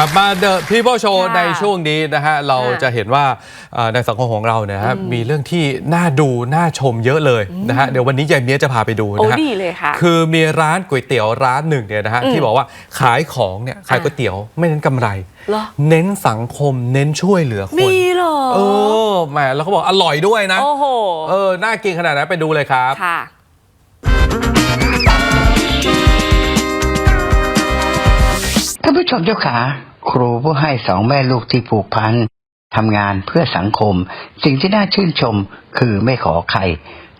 กลับมาเดอะพี่ o โชว์ค่ะในช่วงนี้นะฮะเราค่ะจะเห็นว่าเอ่อในสังคมของเราเนี่ยฮะมีเรื่องที่น่าดูน่าชมเยอะเลยนะฮะเดี๋ยววันนี้ยายเมียจะพาไปดูโอ้นะฮะดีเลยค่ะคือมีร้านก๋วยเตี๋ยวร้านหนึ่งเนี่ยนะฮะที่บอกว่าขายของเนี่ยขายก๋วยเตี๋ยวไม่เน้นกำไร เหรอ เน้นสังคมเน้นช่วยเหลือคนมีเหรอ เออแหมแล้วเขาบอกอร่อยด้วยนะโอ้โห เออน่ากินขนาดนั้นไปดูเลยครับ ค่ะ ท่านผู้ชมเจ้าขา ครูผู้ให้สองแม่ลูกที่ผูกพันทำงานเพื่อสังคม สิ่งที่น่าชื่นชมคือไม่ขอใคร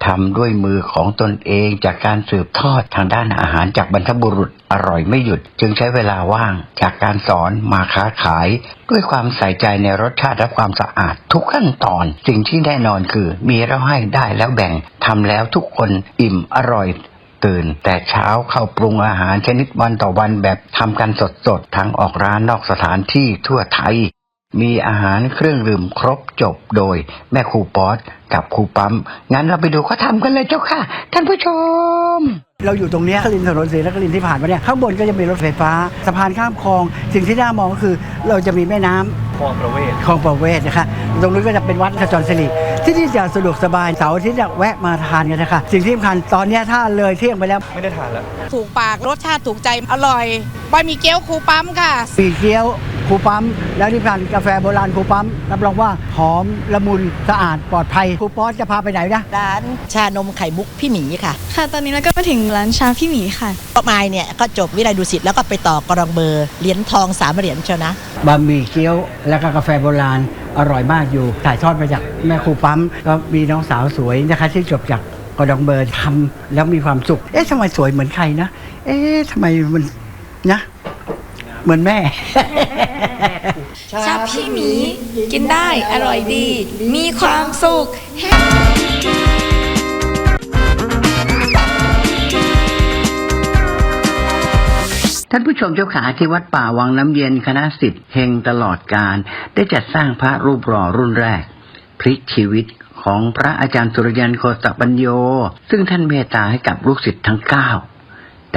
ทำด้วยมือของตนเองจากการสืบทอดทางด้านอาหารจากบรรพบุรุษอร่อยไม่หยุด จึงใช้เวลาว่างจากการสอนมาค้าขาย ด้วยความใส่ใจในรสชาติและความสะอาดทุกขั้นตอน สิ่งที่แน่นอนคือมีแล้วให้ได้แล้วแบ่งทำแล้วทุกคนอิ่มอร่อย ตื่น แต่เช้าเข้าปรุงอาหารชนิดวันต่อวันแบบทำกันสดๆทั้งออกร้านนอกสถานที่ทั่วไทย มีอาหารเครื่องดื่มครบจบโดยแม่ครูป๊อตกับครูปั๊ม งั้นเราไปดูเขาทำกันเลยเจ้าค่ะ ท่านผู้ชม เราอยู่ตรงเนี้ยริมถนนศรีนครินทร์ที่ผ่านมาเนี่ยข้างบนก็จะมีรถไฟฟ้าสะพานข้ามคลอง สิ่งที่น่ามองก็คือ เราจะมีแม่น้ำ คลองประเวศ คลองประเวศนะคะ ตรงนู้นก็จะเป็นวัดขจรสิริที่นี่จะสะดวกสบายเสาร์อาทิตย์เนี่ยแวะมาทานกันนะคะสิ่งที่สำคัญตอนเนี้ยถ้าเลยเที่ยงไปแล้ว ไม่ได้ทานแล้ว ถูกปากรสชาติถูกใจอร่อยบะหมี่เกี๊ยวครูปั๊มค่ะ ปีเกี๊ยว ครูปั๊ม แล้วที่สำคัญกาแฟโบราณครูปั๊ม รับรองว่าหอมละมุนสะอาดปลอดภัยครูป๊อตจะพาไปไหนนะร้านชานมไข่มุกพี่หมีค่ะค่ะ ตอนนี้เราก็มาถึงร้านชาพี่หมีค่ะก็มายเนี่ยก็จบวิทยาลัยดุสิตแล้วก็ไปต่อกรองเบอร์เหรียญทองสามเหรียญเชียวนะบะหมี่เกี๊ยวแล้วก็กาแฟโบราณอร่อยมากอยู่ถ่ายทอดมาจากแม่ครูปั๊มก็มีน้องสาวสวยนะคะที่จบจากกอดองเบอร์ทำแล้วมีความสุข เอ๊ะทำไมสวยเหมือนใครนะ เอ๊ะทำไมมันนะ เหมือนแม่ชาพี่หมี กินได้อร่อยดี มีความสุขท่านผู้ชมเจ้าขาที่วัดป่าวังน้ำเย็นคณะสิทธิ์เฮงตลอดการ ได้จัดสร้างพระรูปหล่อรุ่นแรก พลิกชีวิตของพระอาจารย์สุรยันโคตปัญโย ซึ่งท่านเมตตาให้กับลูกศิษย์ทั้งเก้า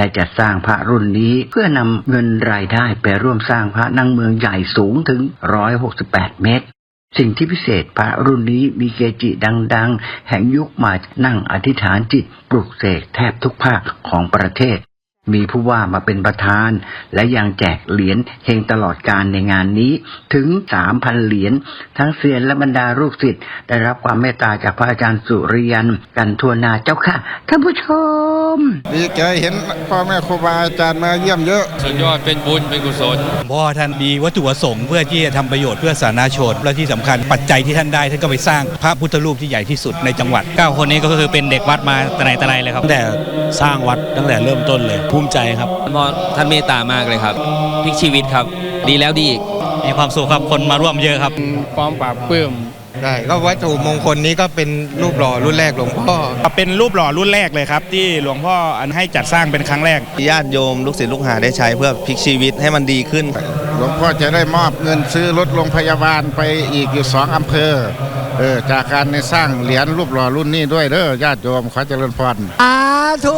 ได้จัดสร้างพระรุ่นนี้เพื่อนำเงินรายได้ไปร่วมสร้างพระนั่งเมืองใหญ่สูงถึง 168 เมตรสิ่งที่พิเศษพระรุ่นนี้มีเกจิดัง ๆ แห่งยุคมานั่งอธิษฐานจิตปลุกเสกแทบทุกภาคของประเทศ มีผู้ว่ามาเป็นประธาน และยังแจกเหรียญเฮงตลอดการในงานนี้ถึง3,000เหรียญทั้งเซียนและบรรดาลูกศิษย์ได้รับความเมตตาจากพระอาจารย์สุริยันกันทั่วหนาเจ้าค่ะ ท่านผู้ชม ดีใจเห็นพ่อแม่ครูบาอาจารย์มาเยี่ยมเยอะสุดยอดเป็นบุญเป็นกุศลเพราะว่าท่านมีวัตถุประสงค์เพื่อที่จะทำประโยชน์เพื่อสาธารณชน และที่สำคัญปัจจัยที่ท่านได้ท่านก็ไปสร้างพระพุทธรูปที่ใหญ่ที่สุดในจังหวัด9คนนี้ก็คือเป็นเด็กวัดมาแต่ไหนแต่ไรเลยครับตั้งแต่สร้างวัดตั้งแต่เริ่มต้นเลยภูมิใจครับเพราะท่านเมตตามากเลยครับพลิกชีวิตครับ ดีแล้วดีอีกมีความสุขครับคนมาร่วมเยอะครับ พร้อมปราบปลื้มใช่ก็วัตถุมงคลนี้ก็เป็นรูปหล่อรุ่นแรกหลวงพ่อเป็นรูปหล่อรุ่นแรกเลยครับ ที่หลวงพ่ออันให้จัดสร้างเป็นครั้งแรกญาติโยมลูกศิษย์ลูกหาได้ใช้เพื่อพลิกชีวิตให้มันดีขึ้น หลวงพ่อจะได้มอบเงินซื้อรถโรงพยาบาลไปอีกอยู่สองอำเภอเออจากการในสร้างเหรียญรูปหล่อรุ่นนี้ด้วยเด้อญาติโยมขอเจริญพรอาทุ